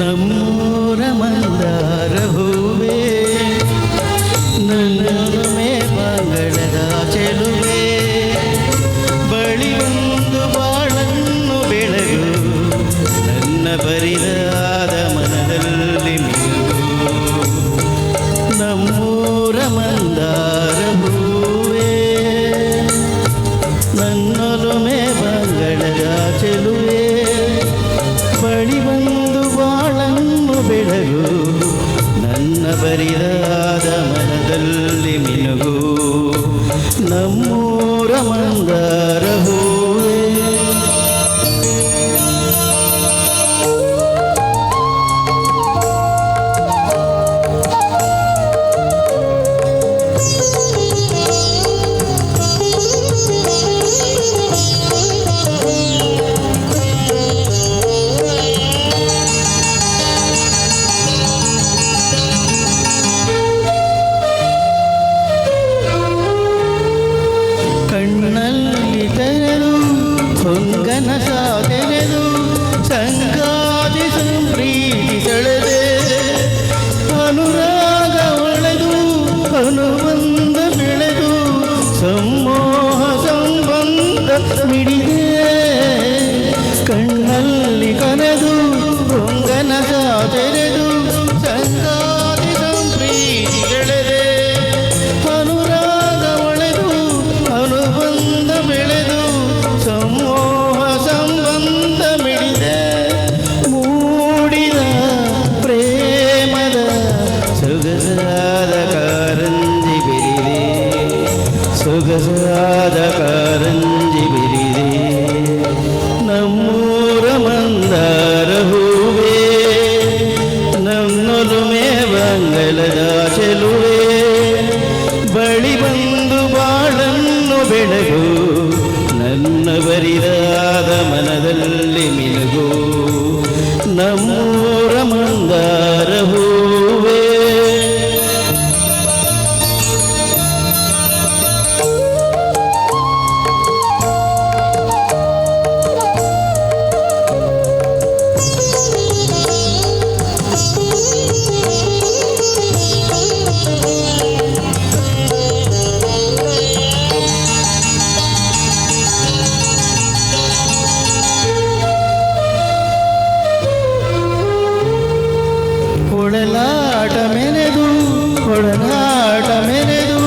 ನಮೋ ರಮಂದಾರ ಹೂವೇ ಬೆಳಗು ನನ್ನ ಬರಿದಾದ ಮನದಲ್ಲಿ ಮಿನುಗು. ನಮ್ಮ ಮಿಡಿದೆ ಕಣ್ಣಲ್ಲಿ ಕನದು ಹೊಂಗನ ತೆರೆದು ಸಂಗಾತಿ ಸಂಪ್ರೀತಿ ಸೆಳೆದೆ ಅನುರಾಗ ಒಳೆದು, ಅನುಬಂಧ ಬೆಳೆದು, ಸಮೂಹ ಸಂಬಂಧ ಮಿಡಿದೆ. ಮೂಡಿದ ಪ್ರೇಮದ ಬಳಿ ಬಂದು ಬಾಳನ್ನು ಬೆಳಗು ನನ್ನ ಬರಿದಾದ ಮನದಲ್ಲಿ ಮಿಲುಗು ನಮ್ಮೂರ ಮಂದಾರ ಹೂವೇ ಒಳಲಾಟ ಮೆನೆದು ಒಳನಾಟ ಮೆನೆದು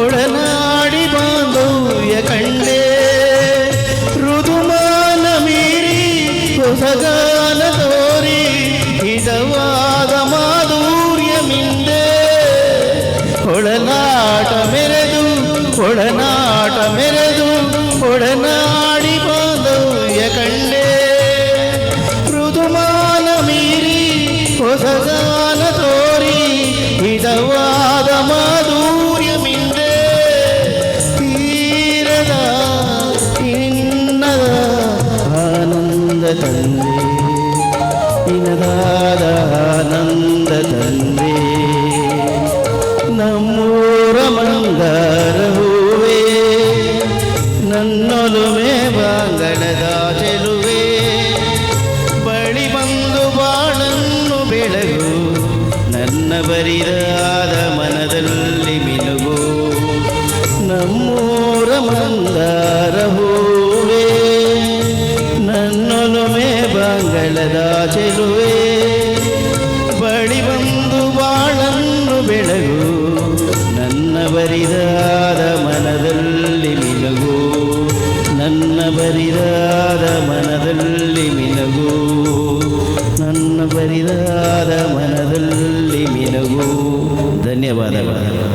ಒಳನಾಡಿ ಬಾಂಧವ್ಯ ಕಂಡೆ. ಋತುಮಾನ ಮೀರಿ, ಹೊಸಗಾನ ತೋರಿ, ಹಿತವಾದ ಮಾಧುರ್ಯ ಮಿಂದೆ. ಒಳನಾಟ ಮೆರೆದು ಕೊಳನಾಟ ಮೆರೆದು ಒಳನಾಡಿ ತಂದೆ ಇನದಾದ ಆನಂದ ತಂದೆ ನಮ್ಮೂರ ಮಂದಾರ ಹೂವೇ, ನನ್ನೊಲುಮೆ ಬಾಂಗಣದ ಚೆಲುವೆ. ಬಳಿ ಬಂದು ಬಾಳನ್ನು ಬೆಳಗು, ನನ್ನ ಬರಿದಾದ ಮನದಲ್ಲಿ. ಬೆಳಗು ನನ್ನ ಬರಿದಾದ ಮನದಲ್ಲಿ ಮಿಲಗೋ ನನ್ನ ಬರಿದಾದ ಮನದಲ್ಲಿ ನನ್ನ ಬರಿದಾದ ಮನದಲ್ಲಿ ಮಿಲಗೋ ಧನ್ಯವಾದಗಳು.